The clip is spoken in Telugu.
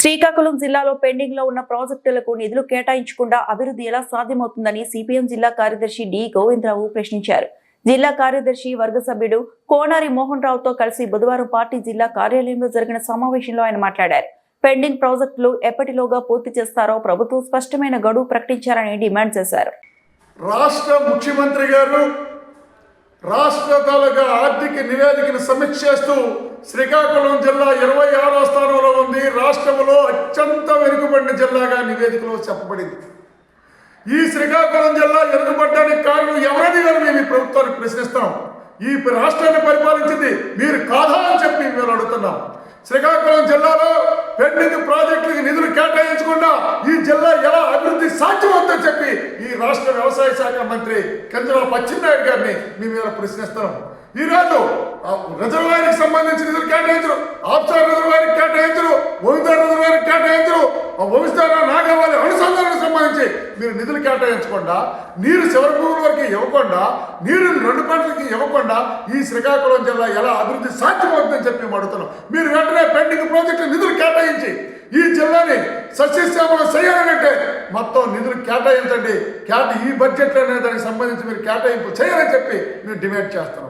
శ్రీకాకుళం జిల్లాలో పెండింగ్లో ఉన్న ప్రాజెక్టులకు నిధులు కేటాయించకుండా అభివృద్ధి ఎలా సాధ్యమవుతుందని సిపిఎం జిల్లా కార్యదర్శి డి గోవిందరావు ప్రశ్నించారు. జిల్లా కార్యదర్శి వర్గ సభ్యుడు కోనారి మోహన్ రావుతో కలిసి బుధవారం పార్టీ జిల్లా కార్యాలయంలో జరిగిన సమావేశంలో ఆయన మాట్లాడారు. పెండింగ్ ప్రాజెక్టులు ఎప్పటిలోగా పూర్తి చేస్తారో ప్రభుత్వం స్పష్టమైన గడువు ప్రకటించాలని డిమాండ్ చేశారు. రాష్ట్ర ముఖ్యమంత్రి గారు రాష్ట్ర ఆర్థిక నివేదికను సమీక్ష చేస్తూ శ్రీకాకుళం జిల్లా ఇరవై ఆరో స్థానంలో ఉంది వెనుకబడిన జిల్లాగా నివేదికలో చెప్పబడింది. ఈ శ్రీకాకుళం జిల్లా వెనుకబడ్డానికి కారణం ఎవరని మేము ఈ ప్రభుత్వాన్ని ప్రశ్నిస్తాం ఈ రాష్ట్రాన్ని పరిపాలించింది మీరు కాదా అని చెప్పి మేము అడుగుతున్నాం. శ్రీకాకుళం జిల్లాలో పెండింగ్ ప్రాజెక్టులకు నిధులు కేటాయించకుండా ఈ జిల్లా ఎలా అభివృద్ధి సాధ్యమవుతుందని చెప్పి ఈ రాష్ట్ర వ్యవసాయ శాఖ మంత్రి కంజరావు పచ్చెన్నాయుడు గారిని మేము ఇలా ప్రశ్నిస్తాం ఈరోజు ఆ రిజర్వాయర్కి సంబంధించి నిధులు కేటాయించరు. ఆప్షన్ రిజర్వాయర్కి కేటాయించరు నాకు ఇవ్వాలి నాగవాలి అనుసంధానానికి సంబంధించి మీరు నిధులు కేటాయించకుండా నీరు చివరి భూముల వరకు ఇవ్వకుండా నీరు రెండు పంటలకి ఇవ్వకుండా ఈ శ్రీకాకుళం జిల్లా ఎలా అభివృద్ధి సాధ్యమవుతుందని చెప్పి మేము అడుగుతున్నాం. మీరు వెంటనే పెండింగ్ ప్రాజెక్టు నిధులు కేటాయించి ఈ జిల్లాని సస్యశ్యామలం చేయాలంటే మొత్తం నిధులు కేటాయించండి. కేట ఈ బడ్జెట్ అనే దానికి సంబంధించి మీరు కేటాయింపు చేయాలని చెప్పి మేము డిమాండ్ చేస్తున్నాం.